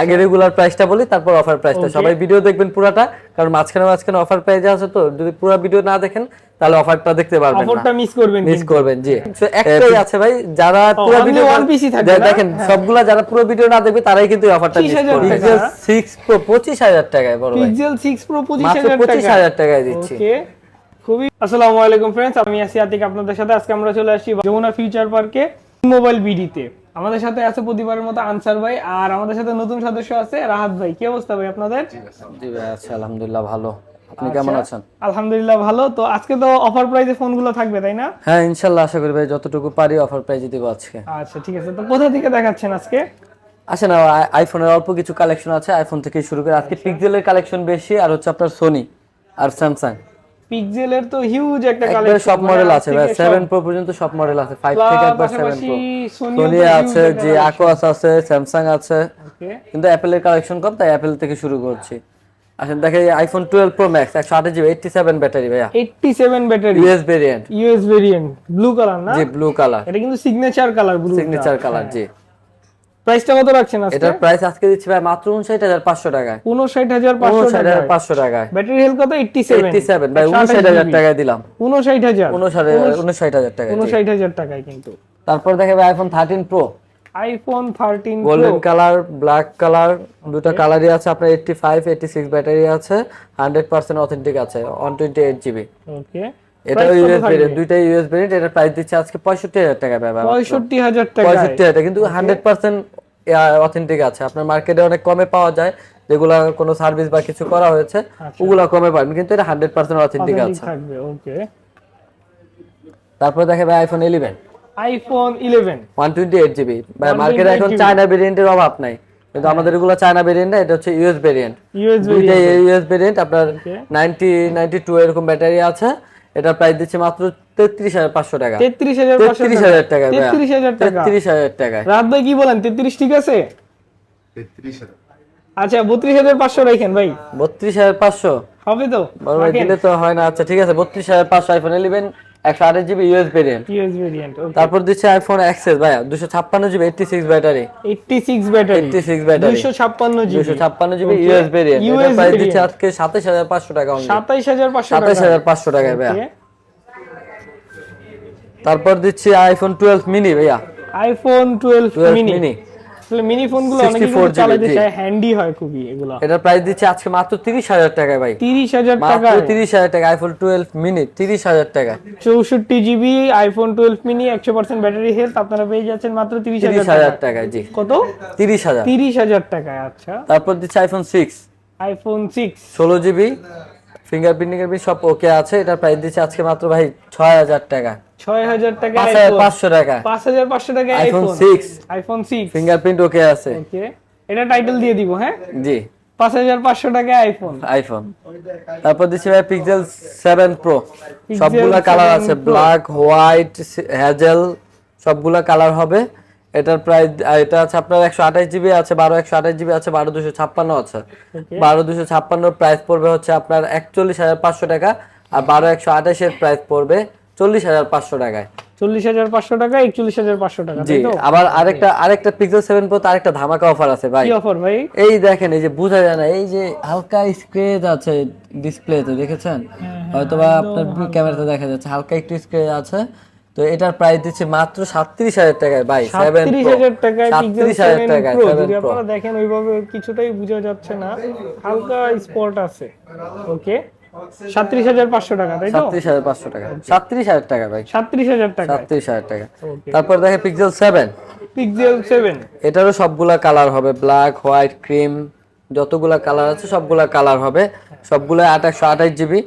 আগে রেগুলার প্রাইসটা বলি তারপর অফার প্রাইসটা. সবাই ভিডিও দেখবেন পুরাটা কারণ মাঝখানে মাঝখানে অফার প্রাইজে আছে তো। যদি পুরো ভিডিও না দেখেন তাহলে অফারটা দেখতে পারবেন অফারটা মিস করবেন মিস করবেন জি। একটাই আছে ভাই যারা পুরো ভিডিও one piece ই থাকবে না? দেখেন সবগুলা যারা পুরো ভিডিও না দেখবে তারাই কিন্তু অফারটা মিস 25,000 করবে। পিক্সেল 6 প্রো 25000 টাকায় বড় ভাই। পিক্সেল 6 প্রো মাত্র 25000 টাকা। 25000 টাকায় দিচ্ছি। ওকে খুবই আসসালামু আলাইকুম ফ্রেন্ডস আমি আছি আতিক আপনাদের সাথে। আজকে আমরা চলে আসছি যমুনা ফিউচার পার্কে মোবাইল বিডিতে আমাদের সাথে আছে প্রতিবারের মতো আনসার ভাই আর আমাদের সাথে নতুন সদস্য আছে রাহাত ভাই। কি অবস্থা ভাই আপনাদের? জি ভাই আচ্ছা আলহামদুলিল্লাহ ভালো। আপনি কেমন আচ্ছা, আছেন? আলহামদুলিল্লাহ ভালো। তো আজকে তো অফার প্রাইসে ফোনগুলো থাকবে তাই না? হ্যাঁ ইনশাআল্লাহ আশা করি ভাই যতটুকু পারি অফার প্রাইজে দিব আজকে। আচ্ছা ঠিক আছে। তো কোথা থেকে দেখাচ্ছেন আজকে? আসে না আইফোনের অল্প কিছু কালেকশন আছে। আইফোন থেকে শুরু করে আজকে পিক্সেলের কালেকশন বেশি আর হচ্ছে আপনার সোনি আর স্যামসাং পিক্সেলের তো হিউজ একটা কালেকশন সব মডেল আছে ভাই। 7 প্রো পর্যন্ত সব মডেল আছে। 5 থেকে একবার 7 প্রো সোনি আছে যে আকোয়াস আছে স্যামসাং আছে। কিন্তু অ্যাপেলের কালেকশন কম তাই অ্যাপেল থেকে শুরু করছি। আসেন দেখে iPhone 12 Pro Max 128 GB 87 battery ভাইয়া। 87 battery US variant US variant blue colour না? জি ব্লু কালার এটা কিন্তু signature colour blue signature colour জি। প্রাইসটা কত রাখছেন আজকে? এটার প্রাইস আজকে দিচ্ছি ভাই মাত্র 59500 টাকায়। 59500 টাকা 59500 টাকায়। ব্যাটারি হেলথ কত? 87 87 ভাই 59000 টাকায় দিলাম। 59000 59000 টাকায় 59000 টাকায় কিন্তু। তারপর দেখে ভাই iPhone 13 Pro iPhone 13 Pro golden colour black colour দুটো কালারই আছে আপনার 85 86 ব্যাটারি আছে 100% অথেন্টিক আছে 128 জিবি ওকে এটা ইউএস ভেরিয়েন্ট দুইটাই ইউএস ভেরিয়েন্ট এটার প্রাইস দিচ্ছে আজকে 65000 টাকা ভাই বাবা 65000 টাকা 65000 কিন্তু 100% অথেন্টিক আছে। আপনার মার্কেটে অনেক কমে পাওয়া যায় যেগুলা কোনো সার্ভিস বা কিছু করা হয়েছে ওগুলা কমে পাবেন কিন্তু এটা 100% অথেন্টিক আছে। থাকবে ওকে তারপর দেখে ভাই আইফোন 11 আইফোন 11 128 জিবি ভাই মার্কেটে এখন চায়না ভেরিয়েন্টের অভাব নাই। কিন্তু আমাদের এগুলো চায়না ভেরিয়েন্ট না এটা হচ্ছে ইউএস ভেরিয়েন্ট ইউএস ভেরিয়েন্ট আপনার 90 92 এরকম ব্যাটারি আছে। এটা প্রাইস দিচ্ছে মাত্র 33500 টাকা। 33500 33000 টাকা। তেত্রিশ হাজার টাকা 33000 টাকা। রাত ভাই কি বলেন? 33 ঠিক আছে? তেত্রিশ হাজার। আচ্ছা 32500 রাখেন ভাই। 32500 হবে তো? বড় ভাই দিলে তো হয় না। আচ্ছা ঠিক আছে 32500 iPhone 11 128 GB US variant US variant তারপর দিচ্ছে আইফোন এক্সএস ভাই 256 GB 86 battery 86 battery 86 battery 256 GB 256 GB. US variant এটা প্রাইস দিচ্ছে। আজকে 27500 টাকা only 27500 টাকা। 27500 টাকায় ভাইয়া। তারপর দিচ্ছি আইফোন 12 মিনি ভাইয়া। আইফোন 12 12 মিনি মিনি আসলে মিনি ফোনগুলো অনেকে 64 কিন্তু চালাতে চায় হ্যান্ডি হয় খুবই এগুলো। এটার প্রাইস দিচ্ছে আজকে মাত্র 30000 টাকায় ভাই। 30000 মাত্র 30000 টাকা আইফোন 12 মিনি 30000 টাকা 64 GB iPhone 12 mini 100% battery health আপনারা পেয়ে যাচ্ছেন মাত্র 30000 টাকা 30000 টাকায়। জি। কত? 30000 30000 টাকায় আচ্ছা। তারপর দিচ্ছে আইফোন 6 আইফোন 6 16 জিবি ফিঙ্গারপ্রিন্টিং এর সব ওকে আছে এটার প্রাইস দিচ্ছে আজকে মাত্র ভাই 6000 টাকা। 6000 টাকা। 5500 টাকা 5500 টাকা iPhone iPhone 6 iPhone 6 fingerprint okay আছে। ওকে এটা টাইটেল দিয়ে দিব হ্যাঁ? জি। 5500 টাকা আইফোন আইফোন তারপর দিচ্ছি ভাই পিক্সেল 7 প্রো সবগুলা কালার আছে ব্ল্যাক হোয়াইট হ্যাজেল সবগুলা কালার হবে। এটার প্রাইস এটা আছে আপনার একশো আঠাশ জিবি আছে বারো একশো আঠাশ জিবি আছে বারো দুশো ছাপ্পান্ন আছে। বারো দুশো ছাপ্পান্ন প্রাইস পড়বে হচ্ছে আপনার একচল্লিশ হাজার পাঁচশো টাকা আর বারো একশো আঠাশের প্রাইস পড়বে চল্লিশ হাজার পাঁচশো টাকায়। 40500 টাকা 41500 টাকা জি আবার আরেকটা আরেকটা পিক্সেল সেভেন প্রো আরেকটা ধামাকা অফার আছে ভাই। কি অফার ভাই? এই দেখেন এই যে বোঝা যায় না এই যে হালকা স্ক্রেচ আছে ডিসপ্লেতে দেখেছেন? হয়তো বা আপনার ক্যামেরাতে দেখা যাচ্ছে হালকা একটু স্ক্রেচ আছে। তো এটার প্রাইস দিচ্ছে মাত্র সাতত্রিশ হাজার টাকায় ভাই সেভেন 37000 টাকায় সাতত্রিশ হাজার টাকায় যদি আপনারা দেখেন ওইভাবে কিছুটাই বোঝা যাচ্ছে না। হালকা স্পট আছে ওকে 37500 টাকা তাই তো? সাতত্রিশ হাজার পাঁচশো টাকা। সাতত্রিশ হাজার টাকা ভাই। 37000 টাকা সাতত্রিশ হাজার টাকা। তারপর দেখে পিক্সেল সেভেন পিক্সেল 7 এটারও সবগুলা কালার হবে ব্ল্যাক হোয়াইট ক্রিম যতগুলা কালার আছে সবগুলা কালার হবে। সবগুলা আঠাশশো আঠাশ জিবি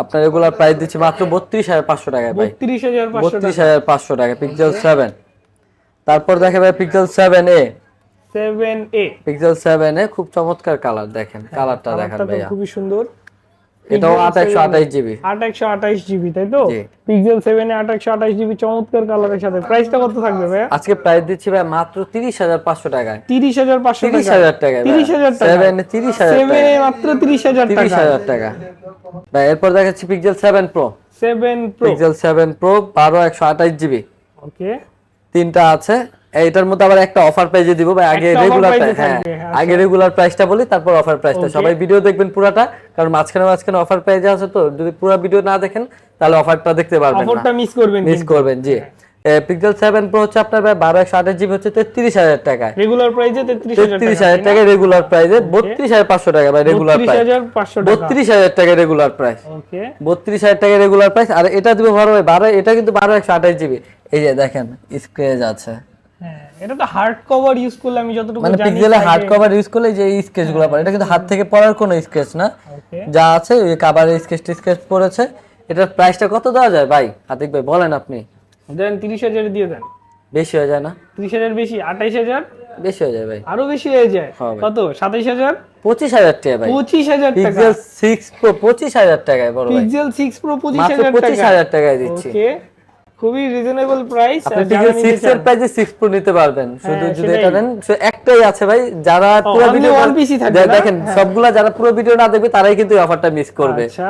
আপনার এগুলার প্রাইস দিচ্ছি মাত্র বত্রিশ হাজার পাঁচশো টাকায় ভাই। 32500 বত্রিশ হাজার পাঁচশো টাকা পিক্সেল সেভেন তারপর দেখে ভাই Pixel seven A 7a Pixel seven A খুব চমৎকার কালার দেখেন কালারটা দেখেন ভাই খুবই সুন্দর। এটাও আঠাশশো আঠাশ জিবি 828 জিবি তাই তো? পিক্সেল 7 এ 828 জিবি চমৎকার কালারের সাথে। প্রাইসটা কত থাকবে ভাই আজকে প্রাইস দিচ্ছি ভাই মাত্র তিরিশ হাজার পাঁচশো টাকায়। 30500 তিরিশ টাকা হাজার টাকায় 30000 টাকা সেভেন তিরিশ হাজার 7 এ মাত্র 30000 তিরিশ টাকা হাজার টাকা ভাই এরপর দেখাচ্ছি Pixel seven pro 7 pro Pixel seven pro বারো একশো আঠাশ জিবি ওকে তিনটা আছে। এইটার মধ্যে আবার একটা অফার প্রাইজে দিব ভাই আগে রেগুলার হ্যাঁ আচ্ছা। আগে রেগুলার প্রাইসটা বলি তারপর অফার প্রাইসটা সবাই ভিডিও দেখবেন পুরাটা কারণ মাঝখানে মাঝখানে অফার প্রাইজে আছে তো যদি পুরো ভিডিও না দেখেন তাহলে অফারটা দেখতে পারবেন না। অফারটা মিস করবেন মিস করবেন জি। পিক্সেল সেভেন প্রো হচ্ছে আপনার ভাই বারো একশো আঠাশ জিবি হচ্ছে তেত্রিশ হাজার টাকায়। রেগুলার প্রাইসে 33000 তেত্রিশ হাজার টাকা রেগুলার প্রাইসে হাজার পাঁচশো টাকা ভাই রেগুলার প্রাইস 32500 টাকা। বত্রিশ হাজার টাকা রেগুলার প্রাইস ওকে বত্রিশ হাজার টাকা রেগুলার প্রাইস আর এটা দিবে বারো বারো এটা কিন্তু বারো একশো আঠাশ জিবি এই যে দেখেন স্ক্রেচ আছে। এটা তো হার্ড কভার ইউজ করলে আমি যতটুকু মানে পিক্সেলে হার্ড কভার ইউজ করলে যে এই স্কেচগুলো পারে এটা কিন্তু হাত থেকে পড়ার কোনো স্কেচ না। যা আছে ওই কাভারের স্কেচ স্কেচ পড়েছে। এটার প্রাইসটা কত দেওয়া যায়? ভাই হাতিক ভাই বলেন আপনি। দেন 30000 দিয়ে দেন। বেশি হয়ে যায় না? 30000 বেশি 28000 বেশি হয়ে যায় ভাই। আরও বেশি হয়ে যায়। কত? 27000 পঁচিশ হাজার টাকা ভাই। 25000 টাকা। পিক্সেল সিক্স প্রো পঁচিশ হাজার টাকায় বড় পিক্সেল 6 প্রো মাত্র 25000 পঁচিশ টাকা। হাজার টাকায় দিচ্ছি। খুবই রিজনেবল প্রাইস আপনি পিক্সেল সিক্স এর প্রাইসে সিক্স প্রো নিতে পারবেন। শুধু হ্যাঁ, যদি এটা নেন সে একটাই আছে ভাই যারা পুরো ভিডিও piece ই থাকবে দেখেন সবগুলা যারা পুরো ভিডিও না দেখবে তারাই কিন্তু এই অফারটা মিস করবে। আচ্ছা।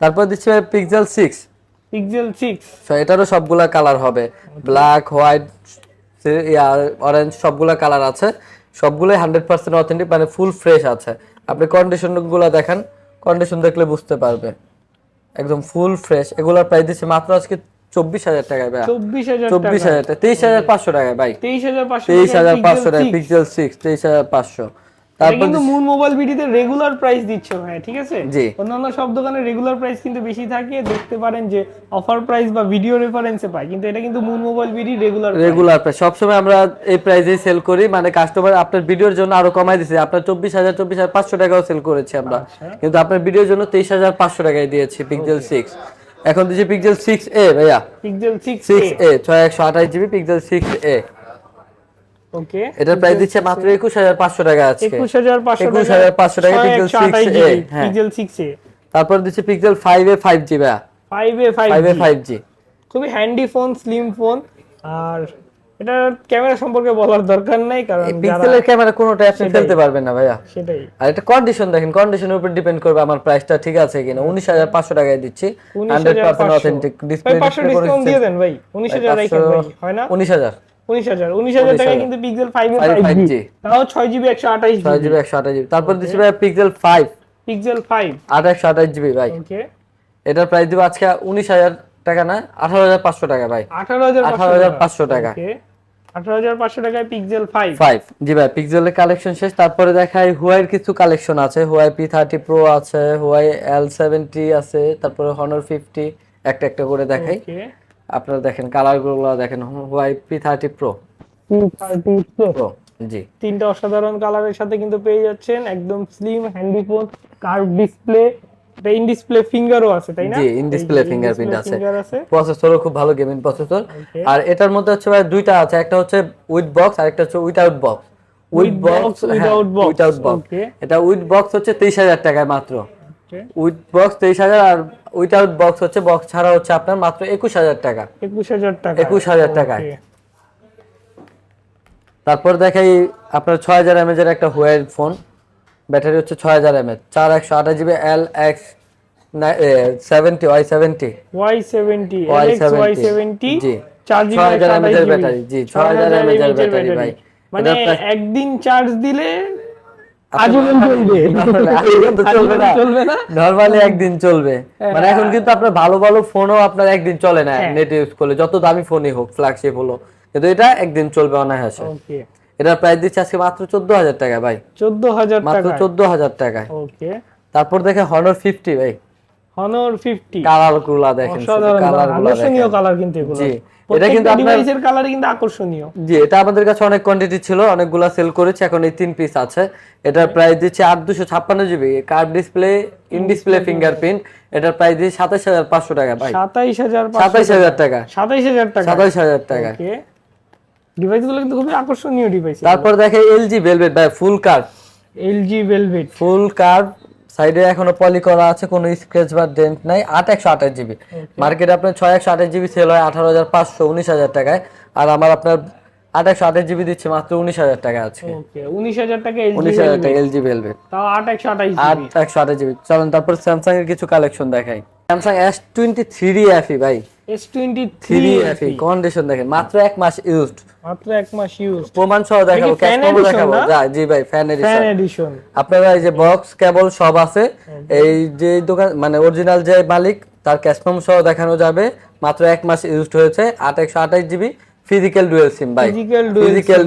তারপর দিচ্ছি ভাই পিক্সেল সিক্স পিক্সেল 6 তো এটারও সবগুলা কালার হবে। ব্ল্যাক হোয়াইট অরেঞ্জ সবগুলা কালার আছে। সবগুলোই হান্ড্রেড পার্সেন্ট অথেন্টিক মানে ফুল ফ্রেশ আছে। আপনি কন্ডিশনগুলো দেখেন কন্ডিশন দেখলে বুঝতে পারবে। একদম ফুল ফ্রেশ এগুলোর প্রাইস দিচ্ছে মাত্র আজকে চব্বিশ হাজার টাকায় ভাই 24000 চব্বিশ টাকা। হাজার টাকা তেইশ হাজার পাঁচশো টাকায় ভাই। 23500 তেইশ হাজার পাঁচশো টাকা Pixel 6 পিক্সেল সিক্স তেইশ হাজার পাঁচশো। কিন্তু মুন মোবাইল বিডিতে রেগুলার প্রাইস দিচ্ছে ভাই ঠিক আছে। অন্যান্য সব দোকানে রেগুলার প্রাইস কিন্তু বেশি থাকে। দেখতে পারেন যে অফার প্রাইস বা ভিডিও রেফারেন্সে পায় কিন্তু এটা কিন্তু Moon mobile BD regular regular price সবসময় আমরা এই প্রাইসেই সেল করি মানে কাস্টমার আপনার ভিডিওর জন্য আরও কমাই দিছি। আপনার চব্বিশ হাজার চব্বিশ হাজার পাঁচশো টাকাও সেল করেছি আমরা। কিন্তু আপনার ভিডিওর জন্য তেইশ হাজার পাঁচশো টাকায় দিয়েছি পিক্সেল সিক্স এখন দিচ্ছি পিক্সেল সিক্স এ ভাইয়া। পিক্সেল 6 সিক্স এ ছয় একশো আঠাশ GB Pixel six a okay এটার প্রাইস দিচ্ছে মাত্র একুশ হাজার পাঁচশো টাকা আজকে। 21500 একুশ হাজার পাঁচশো টাকা Pixel six a Pixel 6 a তারপর দিচ্ছি Pixel five a five G ভাইয়া। 5 a five a 5 five G খুবই হ্যান্ডি ফোন স্লিম ফোন আর এটার ক্যামেরা সম্পর্কে বলার দরকার নাই কারণ পিক্সেলের ক্যামেরা কোনোটাই আপনি ফেলতে পারবেন না ভাইয়া। সেটাই। আর এটা কন্ডিশন দেখেন কন্ডিশনের উপর ডিপেন্ড করবে আমার প্রাইসটা ঠিক আছে কিনা। উনিশ হাজার পাঁচশো টাকায় দিচ্ছি। হান্ড্রেড পার্সেন্ট অথেন্টিক ভাই 500 ডিসকাউন্ট দিয়ে দেন ভাই। 19000 রাখেন ভাই হয় না? উনিশ হাজার। 19000 19000 টাকা কিন্তু পিক্সেল 5 এ 5G 5G তাও 6GB 128 ছয় জিবি একশো আঠাশ জিবি তারপর দিচ্ছি ভাই পিক্সেল ফাইভ পিক্সেল 5 আট আঠাশ জিবি ভাই। এটার প্রাইস দিব আজকে উনিশ হাজার টাকা না আঠারো হাজার পাঁচশো টাকা ভাই। 18500 আঠারো হাজার পাঁচশো টাকা। ওকে 18500 টাকায় পিক্সেল 5 ফাইভ জি ভাই পিক্সেলের কালেকশন শেষ। তারপরে দেখাই হুয়াইয়ের কিছু কালেকশন আছে। হুয়াই পি থার্টি প্রো আছে হুয়াই এল সেভেন্টি আছে তারপরে হনর ফিফটি একটা একটা করে দেখাই। আপনারা দেখেন কালারগুলো দেখেন Huawei P thirty pro 230 Pro pro জি। তিনটা অসাধারণ কালারের সাথে কিন্তু পেয়ে যাচ্ছেন একদম slim handy phone curve display in display ফিঙ্গারও আছে তাই না? জি, in display fingerprint আছে। প্রসেসরও খুব ভালো গেমিং প্রসেসর আর এটার মধ্যে হচ্ছে ভাই দুইটা আছে একটা হচ্ছে উইথ বক্স আর একটা হচ্ছে without box with box. Without box এটা উইথ বক্স হচ্ছে তেইশ হাজার টাকায় মাত্র. উইথ বক্স তেইশ হাজার আর উইথাউট বক্স হচ্ছে বক্স ছাড়া হচ্ছে আপনার মাত্র একুশ হাজার টাকা। একুশ হাজার টাকা। 21,000 টাকায়। Okay. তারপর দেখাই আপনার ছয় হাজার এমএজ এর একটা হুয়ার ফোন ব্যাটারি হচ্ছে ছয় হাজার এমএচ চার একশো আঠাশ GB L X seventy Y seventy Y70 Y LX Y70 জি। চার ছয় হাজার এমএজ এর ব্যাটারি জি ছয় হাজার এমএজ এর ব্যাটারি ভাই। মানে একদিন চার্জ দিলে একদিন চলবে। মানে এখন কিন্তু আপনার ভালো ভালো ফোনও আপনার একদিন চলে না হ্যাঁ। নেট ইউজ করলে। যত দামি ফোনই হোক ফ্ল্যাগশিপ হলো। কিন্তু এটা একদিন চলবে অনায়াসে। এটার প্রাইস দিচ্ছে আজকে মাত্র চোদ্দ হাজার টাকা ভাই। চোদ্দ হাজার মাত্র চোদ্দ হাজার টাকায়। তারপর দেখে হনর ফিফটি ভাই। হনর ফিফটি কালারগুলা দেখেন। কালারগুলা কালার কিন্তু জি, এটা কিন্তু ডিভাইসের কালার কিন্তু আকর্ষণীয়। জি এটা আমাদের কাছে অনেক কোয়ান্টিটি ছিল অনেকগুলা সেল করেছে এখন এই তিন পিস আছে। এটার প্রাইস দিচ্ছে আট দুশো ছাপ্পান্ন GB curve display in display fingerprint এটার প্রাইস দিচ্ছে সাতাশ হাজার পাঁচশো টাকা ভাই। সাতাইশ হাজার সাতাইশ হাজার টাকা। সাতাইশ হাজার টাকা। সাতাইশ হাজার টাকা। ওকে ডিভাইসগুলো কিন্তু খুবই আকর্ষণীয় ডিভাইস তারপর দেখে এলজি ভেলভেট ভাই full curve LG Velvet full curve সাইডে এখনও পলি করা আছে কোনো স্ক্র্যাচ বা ডেন্ট নাই আট একশো আঠাশ জিবি মার্কেটে আপনার ছয় একশো আঠাশ জিবি সেল হয় আঠারো হাজার পাঁচশো উনিশ হাজার টাকায় আর আমার আপনার আট একশো আঠাশ জিবি দিচ্ছে মাত্র উনিশ হাজার টাকা আছে উনিশ হাজার টাকা উনিশ হাজার টাকা এলজি জিবি এলবে আট একশো আঠাশ আট একশো আঠাশ জিবি চলেন তারপর স্যামসাং এর কিছু কালেকশন দেখাই। Samsung S twenty three D FE ভাই। S twenty three three FE condition দেখেন মাত্র এক মাস ইউজড মাত্র এক মাস ইউজড প্রমাণ সহ দেখাবো ক্যাশ দেখাবো। জি ভাই ফ্যান ফ্যান এডিশন এডিশন আপনারা এই যে বক্স কেবল সব আছে। এই যে দোকান মানে অরিজিনাল যে মালিক তার ক্যাশ সহ দেখানো যাবে। মাত্র এক মাস ইউজড হয়েছে আট একশো আঠাশ জিবি ফিজিক্যাল ডুয়েল সিম ভাই ফিজিক্যাল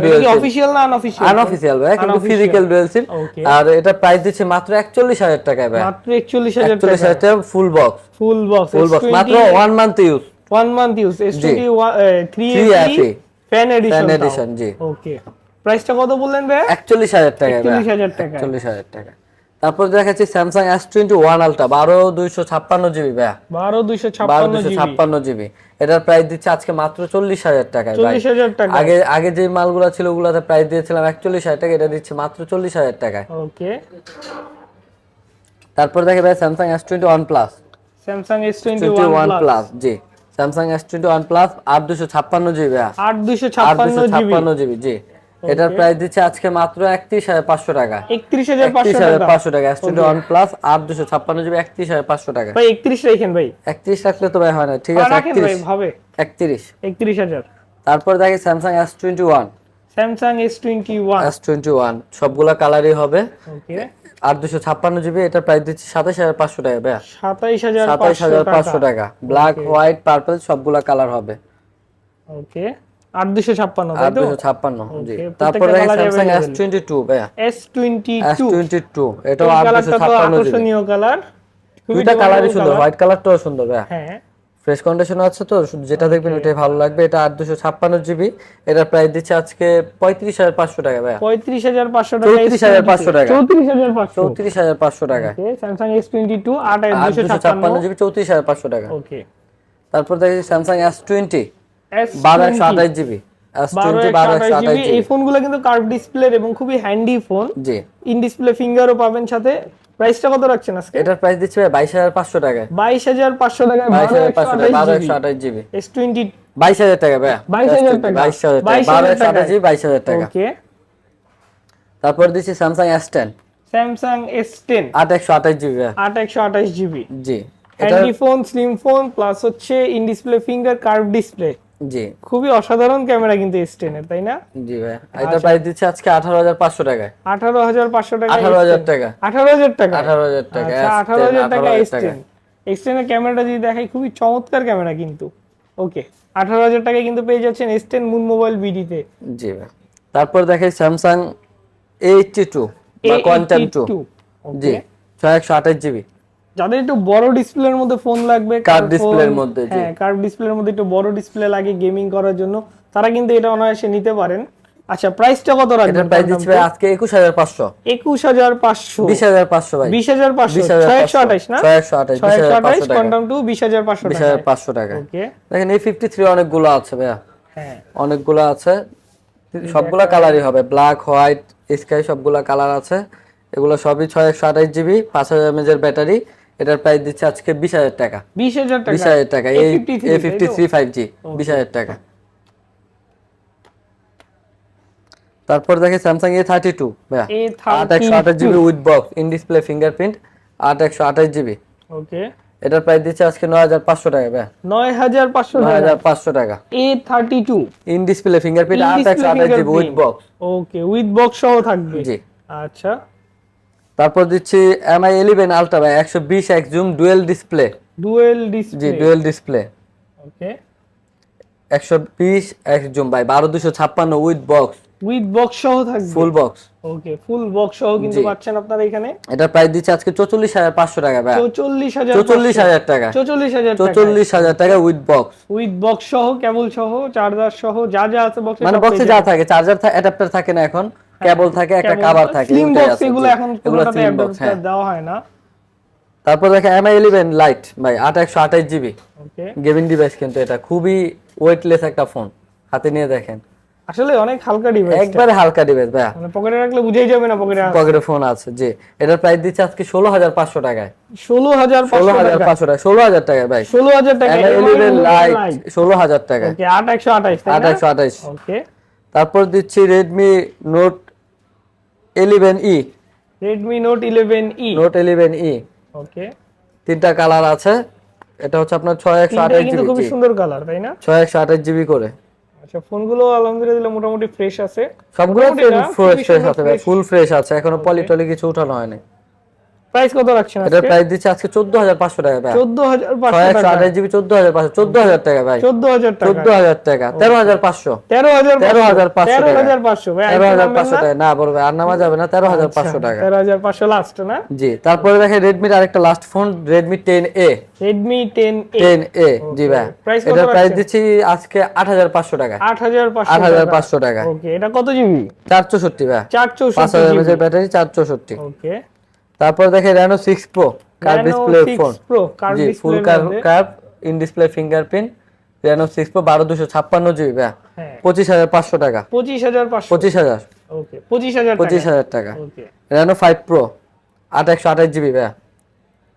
ডুয়েল সিম অফিশিয়াল না আনঅফিশিয়াল আনঅফিসিয়াল ভাই কিন্তু ফিজিক্যাল ডুয়েল সিম আর এটা প্রাইস দিচ্ছে মাত্র একচল্লিশ হাজার টাকায় ভাই মাত্র 41000 টাকা হাজার টাকা full box full box full box মাত্র one month use one month use S20 3 3 FE fan edition fan edition জি। ওকে প্রাইসটা কত বললেন ভাই একচল্লিশ হাজার টাকা একচল্লিশ হাজার টাকা একচল্লিশ হাজার টাকা তারপর দেখাচ্ছি Samsung S twenty one ultra বারো দুইশো ছাপ্পান্ন জিবি ভাইয়া। বারো দুইশো ছাপ্পান্ন জিবি। এটার প্রাইস দিচ্ছে আজকে মাত্র চল্লিশ হাজার টাকায় টাকা আগে আগে যে মালগুলো ছিল ওগুলাতে প্রাইস দিয়েছিলাম একচল্লিশ হাজার টাকা এটা দিচ্ছে মাত্র চল্লিশ হাজার টাকায়। ওকে। তারপর দেখে ভাই Samsung S twenty one plus Samsung S twenty one plus জি। Samsung S twenty one plus আট দুশো ছাপ্পান্ন জিবি আট দুশো ছাপ্পান্ন জিবি জি। এটার প্রাইস দিচ্ছে আজকে মাত্র একত্রিশ হাজার পাঁচশো টাকা। একত্রিশ হাজার পাঁচশো টাকা। টোয়েন্টি ওয়ান প্লাস আট দুশো ছাপ্পান্ন জিবি একত্রিশ হাজার পাঁচশো টাকা। ভাই একত্রিশ রাখেন ভাই। একত্রিশ রাখলে তো ভাই হয় না ঠিক আছে ভাই একত্রিশ। ভাবে। একত্রিশ। একত্রিশ হাজার। তারপর দেখি Samsung S twenty one Samsung S twenty one S twenty one সবগুলা কালারই হবে। ওকে আট দুশো ছাপ্পান্ন জিবি এটার প্রাইস দিচ্ছে সাতাশ হাজার পাঁচশো টাকা ভাইয়া। সাতাইশ হাজার সাতাশ হাজার পাঁচশো টাকা। ব্ল্যাক হোয়াইট পার্পল সবগুলা কালার হবে। ওকে তারপর স্যামসাং ভাইয়া। এটাও আকর্ষণীয় কালার দুইটা কালারই সুন্দর হোয়াইট কালারটাও সুন্দর ভাইয়া। হ্যাঁ। ফ্রেশ কন্ডিশন আছে তো যেটা দেখবেন ওটাই ভালো লাগবে। এটা আট দুশো ছাপ্পান্ন জিবি এটার প্রাইস দিচ্ছে আজকে পঁয়ত্রিশ হাজার পাঁচশো টাকা ভাইয়া। পঁয়ত্রিশ হাজার পাঁচশো টাকা 34,500 টাকা। চৌত্রিশ হাজার পাঁচশো। চৌত্রিশ হাজার পাঁচশো টাকা। স্যামসাং এস টোয়েন্টি টু আট দুশো ছাপ্পান্ন। জিবি চৌত্রিশ হাজার পাঁচশো টাকা। ওকে তারপর দেখি স্যামসাং এস টোয়েন্টি বারো একশো আঠাশ জিবি এই ফোনগুলো কিন্তু কার্ভ এবং খুবই হ্যান্ডি ফোন জি। ইন ডিসপ্লে ফিঙ্গারও পাবেন সাথে। প্রাইসটা কত রাখছেন আজকে? এটার প্রাইস দিচ্ছে ভাই বাইশ হাজার পাঁচশো টাকায়। বাইশ হাজার পাঁচশো টাকায় বাইশ হাজার পাঁচশো টাকা বারো আঠাশ একশো আঠাশ জিবি। এস টোয়েন্টি বাইশ হাজার টাকা 22,000 টাকা। বাইশ হাজার টাকা। বারো একশো আঠাশ জিবি বাইশ হাজার টাকা। ওকে তারপর দিচ্ছি Samsung S ten Samsung S ten আট একশো আঠাশ জিবি আট একশো আঠাশ জিবি। জি। Handy phone slim phone plus হচ্ছে in display finger curve display জি। খুবই অসাধারণ ক্যামেরা কিন্তু এস টেনের তাই না? জি ভাই। এটা প্রাইস দিচ্ছে আজকে আঠারো হাজার পাঁচশো টাকায়। আঠারো হাজার পাঁচশো টাকা আঠারো হাজার টাকা। আঠারো হাজার টাকা। আঠারো হাজার টাকা। আচ্ছা S10, আঠারো হাজার টাকা 18,000 এস টেন এস টেনের ক্যামেরাটা যদি দেখাই খুবই চমৎকার ক্যামেরা কিন্তু। ওকে আঠারো হাজার টাকায় কিন্তু পেয়ে যাচ্ছেন এস টেন মুন মোবাইল বিডিতে। জি ভাই। তারপর দেখাই স্যামসাং এইটটি টু বা কোয়ান্টাম টু জি ছয় একশো আঠাশ জিবি যাদের একটু বড় ডিসপ্লের মধ্যে ফোন লাগবে Curve কার display এর phone- মধ্যে, হ্যাঁ কার্ভ ডিসপ্লের মধ্যে একটু বড় ডিসপ্লে লাগে গেমিং করার জন্য তারা কিন্তু এটা অনায়াসে নিতে পারেন। আচ্ছা প্রাইসটা কত রাখবেন প্রাইস দিচ্ছে ভাই আজকে একুশ হাজার পাঁচশো। একুশ হাজার পাঁচশো। বিশ হাজার পাঁচশো ভাই। বিশ হাজার পাঁচশো বিশ হাজার ছয় একশো পাঁচশো আঠাশ না? ছয় একশো আঠাশ ছয় বিশ একশো হাজার আঠাশ পাঁচশো টাকা কোয়ান্টাম টু বিশ হাজার পাঁচশো বিশ টাকা হাজার পাঁচশো টাকা। ওকে দেখেন এই ফিফটি থ্রি অনেকগুলো আছে ভাইয়া। হ্যাঁ। অনেকগুলো আছে। সবগুলা কালারই হবে। ব্ল্যাক হোয়াইট স্কাই সবগুলা কালার আছে। এগুলো সবই ছয় একশো আঠাশ জিবি পাঁচ হাজার এমএজের ব্যাটারি এটার প্রাইস দিচ্ছে আজকে বিশ হাজার টাকা। বিশ হাজার টাকা? বিশ হাজার টাকা এই A53 A fifty three five G বিশ হাজার টাকা। তারপর দেখে স্যামসাং এ থার্টি টু আট একশো আঠাশ GB with box in display fingerprint আট একশো আঠাশ জিবি। ওকে এটার প্রাইস দিচ্ছে আজকে নয় হাজার পাঁচশো টাকা ভাই নয় হাজার পাঁচশো নয় টাকা হাজার পাঁচশো টাকা। A thirty two in display fingerprint আট একশো আঠাশ GB with box okay with box সহ থাকবে। জি। আচ্ছা। তারপর দিচ্ছি এমআই ইলেভেন আলট্রা ভাই একশো বিশ এক জুম ডুয়েল ডিসপ্লে ডুয়েল জি ডিসপ্লে ডুয়েল ডিসপ্লে ওকে। একশো বিশ এক জুম ভাই বারো দুশো ছাপ্পান্ন উইথ বক্স উইথ বক্স সহ থাকবে। Full box okay full box সহ কিন্তু জি। পাচ্ছেন আপনারা এখানে। এটা প্রাইস দিচ্ছে আজকে চৌচল্লিশ হাজার পাঁচশো টাকা ভাই। চৌচল্লিশ হাজার চৌচল্লিশ হাজার টাকা। চৌচল্লিশ হাজার চৌচল্লিশ হাজার টাকা উইথ বক্স উইথ বক্স সহ কেবল সহ চার্জার সহ যা যা আছে বক্সে মানে বক্সে যা থাকে চার্জার অ্যাডাপ্টার থাকে না এখন। হ্যাঁ, কেবল থাকে একটা কভার থাকে স্লিম বক্স এগুলো এখন এগুলো স্লিম হ্যাঁ। বক্স দেওয়া হয় না। তারপর দেখে এমআই ইলেভেন লাইট ভাই আট একশো আঠাশ জিবি গেমিং ডিভাইস কিন্তু এটা খুবই ওয়েটলেস একটা ফোন হাতে নিয়ে দেখেন। আসলে অনেক হালকা ডিভাইস একবারে হালকা ডিভাইস ভাই মানে পকেটে রাখলে বুঝেই যাবে না পকেটে পকেটে ফোন আছে জি। এটার প্রাইস দিচ্ছে আজকে 16500 টাকায়। 16500 16500 টাকা। 16000 টাকা ভাই। 16000 টাকা এলিভেন লাইট 16000 টাকা ওকে 8128 8128 ওকে তারপর দিচ্ছি Redmi Note 11e Redmi Note 11e Note 11e ওকে তিনটা কালার আছে। এটা হচ্ছে আপনার 6128 জিবি খুবই সুন্দর কালার তাই না? 6128 জিবি করে। আচ্ছা ফোনগুলো আলহামদুলিল্লাহ মোটামুটি ফ্রেশ আছে। সবগুলো ফ্রেশ ফ্রেশ আছে ফুল ফ্রেশ আছে এখনও পলি টলি কিছু উঠানো হয়নি। প্রাইস কত রাখছেন আজকে? প্রাইস দিচ্ছে আজকে চোদ্দ হাজার পাঁচশো টাকা ভাই। চোদ্দ হাজার ছয় পাঁচশো একশো টাকা আঠাশ জিবি চোদ্দ হাজার পাঁচশো চোদ্দ হাজার টাকা ভাই। চোদ্দ হাজার টাকা। চোদ্দ হাজার টাকা তেরো হাজার পাঁচশো। তেরো হাজার তেরো হাজার পাঁচশো তেরো টাকা। হাজার পাঁচশো। ভাই তেরো আরেকটু হাজার নামবেন পাঁচশো না? টাকা। না বলবে আর নামা যাবে না। তেরো হাজার পাঁচশো টাকা। তেরো হাজার পাঁচশো লাস্ট না? জি তারপরে দেখে রেডমির আরেকটা last phone Redmi ten a ten a জি ভাই। Price কত এটার প্রাইস? দিচ্ছি আজকে আট হাজার পাঁচশো টাকা। আট হাজার পাঁচশো আট হাজার পাঁচশো টাকা। ওকে এটা কত জিবি? চার চৌষট্টি ভাই। চার পাঁচ চৌষট্টি হাজার ব্যাটারি চার চৌষট্টি। ওকে তারপর দেখে Reno six pro curve display phone G full display curve in display fingerprint Reno six pro বারো দুশো ছাপ্পান্ন জিবি ভাই হ্যাঁ। পঁচিশ হাজার পাঁচশো টাকা। পঁচিশ হাজার পাঁচশো। হাজার। ওকে পঁচিশ হাজার পঁচিশ হাজার টাকা। ওকে। রেনো ফাইভ প্রো আট একশো আঠাশ জিবি ভাই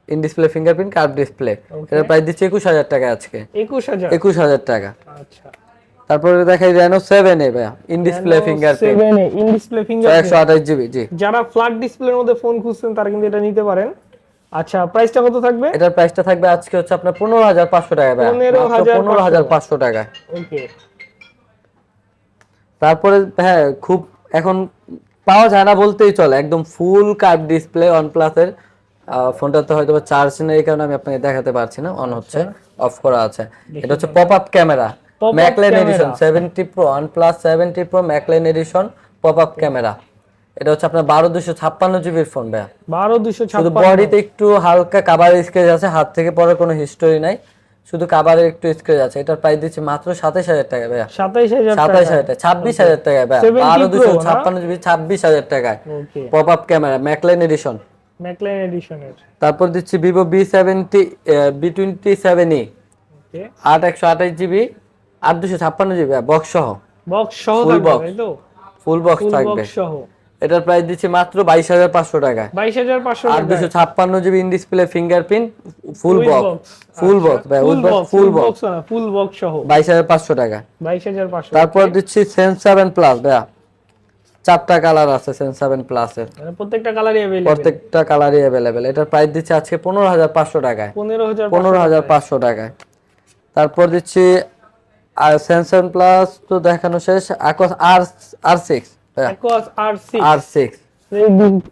in display fingerprint curve display এটার প্রাইস দিচ্ছে একুশ হাজার টাকা আজকে। একুশ হাজার। একুশ হাজার টাকা। আচ্ছা। তারপরে দেখাই রেনো সেভেন এ ভাই in display fingerprint seven a in display একশো ফিঙ্গার আঠাশ জিবি জি। যারা ফ্ল্যাট ডিসপ্লের মধ্যে ফোন খুঁজছেন তারা কিন্তু এটা নিতে পারেন। আচ্ছা প্রাইসটা কত থাকবে? এটার প্রাইসটা থাকবে আজকে হচ্ছে আপনার পনেরো হাজার পাঁচশো টাকা ভাই 15,500 পনেরো হাজার পাঁচশো টাকা ওকে। তারপরে হ্যাঁ খুব এখন পাওয়া যায় না বলতেই চলে একদম ফুল কার্ভ ডিসপ্লে ওয়ান প্লাসের ফোনটাতে হয়তো চার্জ নেই এই কারণে আমি আপনাকে দেখাতে পারছি না অন হচ্ছে অফ করা আছে। এটা হচ্ছে pop up camera McLaren edition seventy pro OnePlus seventy pro McLaren edition pop up camera এটা হচ্ছে আপনার বারো দুশো ছাপ্পান্ন জিবির ফোন ভাইয়া। বারো দুশো শুধু বডিতে একটু হালকা কাবার স্ক্রেচ আছে হাত থেকে পরে কোনো হিস্টোরি নাই। শুধু কাবারের একটু স্ক্রেচ আছে। এটার প্রাইস দিচ্ছে মাত্র সাতাশ হাজার টাকা ভাইয়া। সাতাইশ হাজার সাতাশ হাজার টাকা ছাব্বিশ হাজার টাকা ভাইয়া। 70 বারো দুশো ছাপ্পান্ন জিবি ছাব্বিশ হাজার টাকায়। Okay pop up camera McLaren edition McLaren এডিশনের তারপর দিচ্ছি Vivo V seventy V twenty seven E আট একশো আঠাশ জিবি আট দুশো ছাপ্পান্ন জিবি বক্স সহ। বক্স সহ থাকবে ফুল বক্স ফুল থাকবে। বক্স সহ। এটার প্রাইস দিচ্ছি মাত্র বাইশ হাজার পাঁচশো টাকায়। বাইশ হাজার পাঁচশো আট দুশো ছাপ্পান্ন GB in display fingerprint full box full box ভাই ফুল বক্স ফুল বক্স সহ। বাইশ হাজার পাঁচশো টাকা। বাইশ হাজার পাঁচশো তারপর দিচ্ছি সেন সেভেন প্লাস ভাইয়া। চারটা কালার আছে সেন সেভেন প্লাসের প্রত্যেকটা কালারই অ্যাভেলেবল প্রত্যেকটা কালারই অ্যাভেলেবেল এটার প্রাইস দিচ্ছে আজকে পনেরো হাজার পাঁচশো টাকায়। পনেরো হাজার পনেরো হাজার পাঁচশো টাকায়। তারপর দিচ্ছি আর সেনসন প্লাস তো দেখানো শেষ আকস আর আর সিক্স একস আর সিক্স আর সিক্স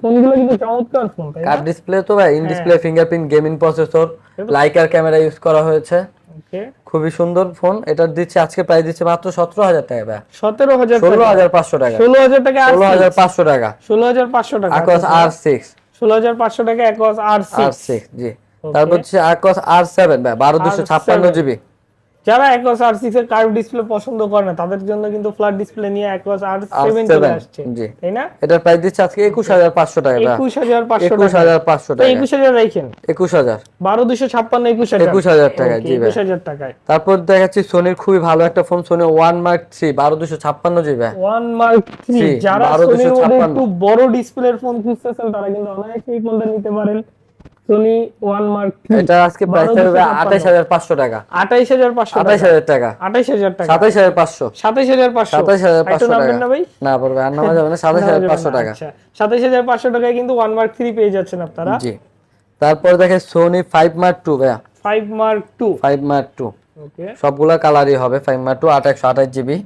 ফোনগুলো কিন্তু চমৎকার ফোন কার ডিসপ্লে তো ভাই in display fingerprint gaming processor liker camera use করা হয়েছে। খুবই সুন্দর ফোন এটার দিচ্ছে আজকে প্রায় দিচ্ছে মাত্র সতেরো হাজার টাকা ভাই সতেরো হাজার ষোলো হাজার পাঁচশো টাকা। ষোলো হাজার টাকা ষোলো হাজার পাঁচশো টাকা। ষোলো হাজার পাঁচশো টাকা। আকস আর সিক্স ষোলো হাজার পাঁচশো টাকা একস আর সিক্স সিক্স জি। তারপর হচ্ছে আকস আর সেভেন ভাই বারো দুশো ছাপ্পান্ন জিবি। যারা একস আর সিক্স এর কার্ভ ডিসপ্লে পছন্দ করে না তাদের জন্য কিন্তু ফ্ল্যাট ডিসপ্লে নিয়ে একস আর সেভেন চলে আসছে জি। তাই না? এটার প্রাইস দিচ্ছে আজকে একুশ হাজার পাঁচশো টাকা ভাই একুশ হাজার পাঁচশো একুশ টাকা হাজার পাঁচশো টাকা। একুশ হাজার রাখেন একুশ হাজার। বারো দুশো ছাপ্পান্ন একুশ হাজার। একুশ হাজার টাকা জি ভাই। একুশ হাজার টাকায়। তারপর দেখাচ্ছি সোনির খুবই ভালো একটা phone Sony one mark three বারো দুশো ছাপ্পান্ন জিবি ওয়ান মার্ক থ্রি যারা 12 সোনির মধ্যে একটু বড় ডিসপ্লের ফোন খুঁজতেছেন তারা কিন্তু অনায়াসে এই ফোনটা নিতে পারেন। সোনি ওয়ান মার্ক এটা আজকে প্রাইস হাজার পাঁচশো টাকা। আঠাইশ হাজার পাঁচশো আঠাইশ হাজার টাকা। আঠাইশ হাজার টাকা। সাতাইশ হাজার পাঁচশো। সাতাইশ হাজার পাঁচশো। সাতাইশ হাজার পাঁচশো একটু নামবেন টাকা না ভাই? না পড়বে আর নামা যাবে না সাতাইশ হাজার পাঁচশো টাকা। আচ্ছা সাতাইশ হাজার পাঁচশো টাকায় কিন্তু ওয়ান মার্ক থ্রি পেয়ে যাচ্ছেন আপনারা। জি। তারপর দেখে সোনি ফাইভ মার্ক টু ভাইয়া। Five mark two five mark two okay সবগুলা কালারই হবে ফাইভ মার্ক টু আট একশো আঠাশ GB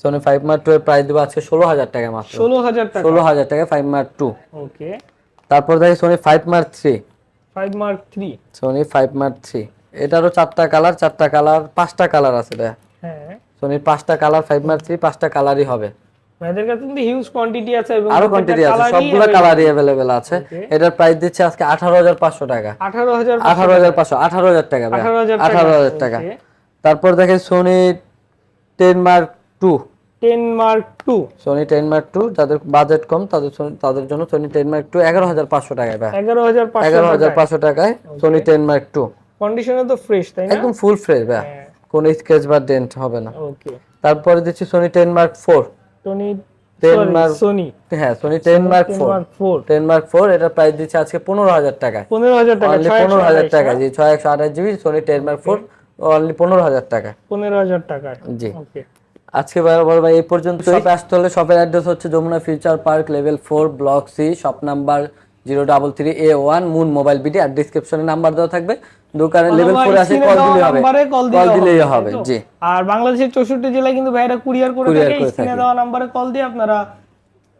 Sony five mark two এর প্রাইস দেবো আজকে ষোলো হাজার টাকা মাত্র। ষোলো হাজার টাকা। ষোলো হাজার টাকা ফাইভ মার্ক টু ওকে তারপর দেখে Sony five mark three five mark three Sony five mark three এটারও চারটা কালার চারটা কালার পাঁচটা কালার আছে ভাইয়া হ্যাঁ। সোনির পাঁচটা কালার ফাইভ মার্ক থ্রি পাঁচটা কালারই হবে। এদের কাছে কিন্তু হিউজ কোয়ান্টিটি আছে এবং আরও কোয়ান্টিটি আছে সবগুলো কালারই অ্যাভেলেবেল আছে। এটার প্রাইস দিচ্ছে আজকে আঠারো হাজার পাঁচশো টাকা। আঠারো হাজার আঠারো হাজার পাঁচশো আঠারো হাজার টাকা ভাই 18,000 টাকা। আঠারো হাজার টাকা। তারপর দেখেন Sony ten mark two ten mark two Sony ten mark two যাদের বাজেট কম তাদের তাদের জন্য সোনি টেন মার্ক টু এগারো হাজার পাঁচশো টাকায় ভাই। এগারো হাজার এগারো হাজার পাঁচশো টাকায় সোনি টেন মার্ক টু কন্ডিশনে তো ফ্রেশ তাই একদম ফুল ফ্রেশ ভাই। হ্যাঁ। কোনো স্কেচ বা ডেন্ট হবে না। ওকে তারপরে দিচ্ছি সোনি টেন মার্ক ফোর টনি 10 mark- সোনি হ্যাঁ Sony ten mark four ten mark four এটার প্রাইস দিচ্ছে আজকে পনেরো হাজার টাকায়। পনেরো হাজার টাকা পনেরো হাজার টাকা জি ছয় একশো আঠাশ GB Sony ten mark four only পনেরো হাজার টাকা পনেরো হাজার টাকায়। জি। ওকে আজকে বরাবর ভাই এই পর্যন্ত শপে আসতে হলে শপের অ্যাড্রেস হচ্ছে Jamuna future park level four block C shop number zero double three A one Moon mobile BD আর ডিসক্রিপশনে নাম্বার দেওয়া থাকবে। দোকানে লেভেল 4 আসে কল দিলেই হবে। কল দিলেই হবে? জি। আর বাংলাদেশের চৌষট্টি জেলায় কিন্তু ভাইরা কুরিয়ার করে থাকে স্ক্রিনে দেওয়া নাম্বারে কল দিয়ে আপনারা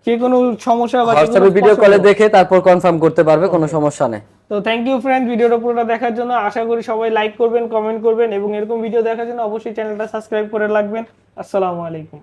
যে কোনো সমস্যা বা হোয়াটসঅ্যাপে ভিডিও কলে দেখে তারপর কনফার্ম করতে পারবে কোনো সমস্যা নেই। তো থ্যাংক ইউ ফ্রেন্ড ভিডিওটা পুরোটা দেখার জন্য আশা করি সবাই লাইক করবেন কমেন্ট করবেন এবং এরকম ভিডিও দেখার জন্য অবশ্যই চ্যানেলটা সাবস্ক্রাইব করে রাখবেন। আসসালামু আলাইকুম।